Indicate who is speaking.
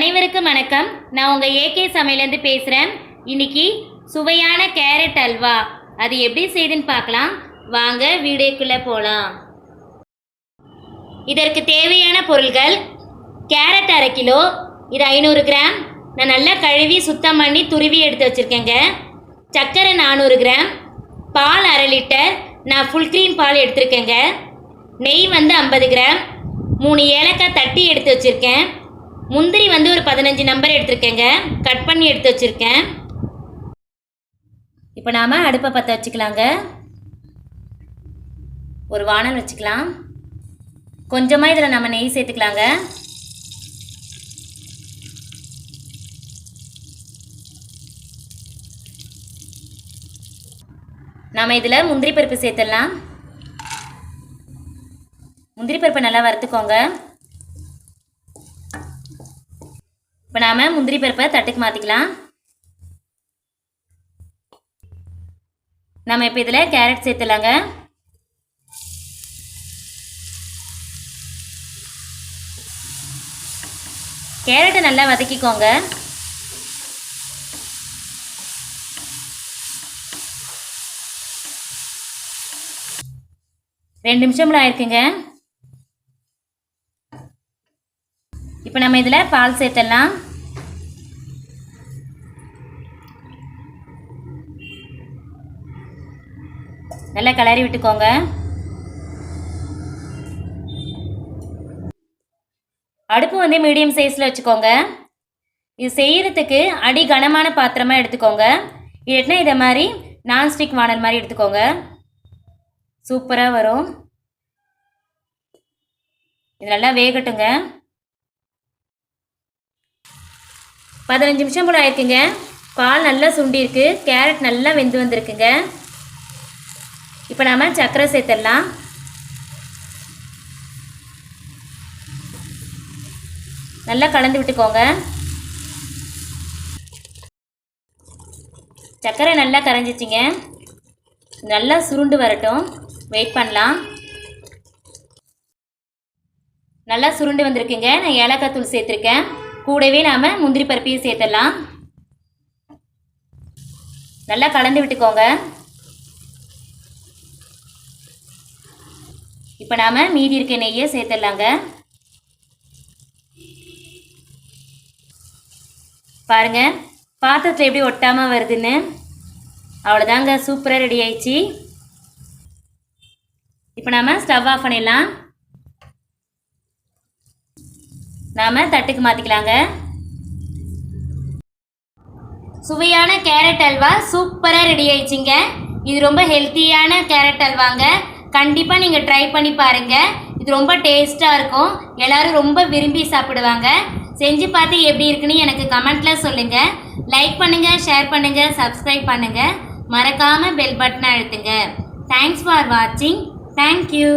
Speaker 1: அனைவருக்கும் வணக்கம். நான் உங்கள் ஏகே சமையலேருந்து பேசுகிறேன் இன்னைக்கு சுவையான கேரட் அல்வா. அது எப்படி செய்யுதுன்னு பார்க்கலாம். வாங்க வீடியோக்குள்ளே போகலாம் இதற்கு தேவையான பொருள்கள் கேரட் அரை கிலோ இது ஐநூறு கிராம். நான் நல்லா கழுவி சுத்தம் பண்ணி துருவி எடுத்து வச்சுருக்கேங்க. சர்க்கரை நானூறு கிராம். பால் அரை லிட்டர். நான் ஃபுல் க்ரீம் பால் எடுத்திருக்கேங்க. நெய் வந்து ஐம்பது கிராம். மூணு ஏலக்காய் தட்டி எடுத்து வச்சுருக்கேன். முந்திரி வந்து ஒரு பதினஞ்சு நம்பர் எடுத்திருக்கேங்க. கட் பண்ணி எடுத்து வச்சுருக்கேன். இப்போ நாம் அடுப்பை பற்ற வச்சுக்கலாங்க. ஒரு வானல் வச்சுக்கலாம். கொஞ்சமாக இதில் நம்ம நெய் சேர்த்துக்கலாங்க. நாம் இதில் முந்திரி பருப்பு சேர்த்துடலாம். முந்திரி பருப்பை நல்லா வறுத்துக்கோங்க. இப்போ நாம் முந்திரி பருப்பை தட்டுக்கு மாற்றிக்கலாம் நம்ம இப்போ இதில் கேரட் சேர்த்துலாங்க கேரட்டை நல்லா வதக்கிக்கோங்க. ரெண்டு நிமிஷம்ல ஆயிருக்குங்க. இப்போ நம்ம இதில் பால் சேர்த்தலாம். நல்லா கிளறி விட்டுக்கோங்க. அடுப்பு வந்து மீடியம் சைஸில் வச்சுக்கோங்க. இது செய்கிறதுக்கு அடி கனமான பாத்திரமாக எடுத்துக்கோங்க. இல்லைன்னா இதை மாதிரி நான்ஸ்டிக் வானல் மாதிரி எடுத்துக்கோங்க. சூப்பராக வரும். இது நல்லா வேகட்டுங்க. பதினஞ்சு நிமிஷம் போல் ஆயிருக்குங்க. பால் நல்லா சுண்டிருக்கு கேரட் நல்லா வெந்து வந்திருக்குங்க. இப்போ நாம் சர்க்கரை சேர்த்துடலாம். நல்லா கலந்து விட்டுக்கோங்க. சர்க்கரை நல்லா கரைஞ்சிச்சிங்க. நல்லா சுருண்டு வரட்டும். வெயிட் பண்ணலாம். நல்லா சுருண்டு வந்திருக்குங்க. நான் ஏலக்காய் தூள் சேர்த்துருக்கேன். கூடவே நாம் முந்திரி பருப்பையும் சேர்த்துடலாம். நல்லா கலந்து விட்டுக்கோங்க. இப்போ நாம் மீதி இருக்க நெய்யை சேர்த்துடலாங்க. பாருங்க பாத்திரத்தில் எப்படி ஒட்டாமல் வருதுன்னு. அவ்வளோதாங்க சூப்பராக ரெடி ஆயிடுச்சு. இப்போ நாம் ஸ்டவ் ஆஃப் பண்ணிடலாம். நாம் தட்டுக்கு மாற்றிக்கலாங்க சுவையான கேரட் அல்வா சூப்பராக ரெடி ஆயிடுச்சுங்க. இது ரொம்ப ஹெல்த்தியான கேரட் அல்வாங்க. கண்டிப்பாக நீங்கள் ட்ரை பண்ணி பாருங்கள் இது ரொம்ப டேஸ்ட்டாக இருக்கும். எல்லாரும் ரொம்ப விரும்பி சாப்பிடுவாங்க. செஞ்சு பார்த்து எப்படி இருக்குன்னு எனக்கு கமெண்ட்டில் சொல்லுங்கள் லைக் பண்ணுங்கள் ஷேர் பண்ணுங்கள் சப்ஸ்கிரைப் பண்ணுங்கள் மறக்காமல் பெல் பட்டனை அழுத்துங்க. தேங்க்ஸ் ஃபார் வாட்சிங் தேங்க்யூ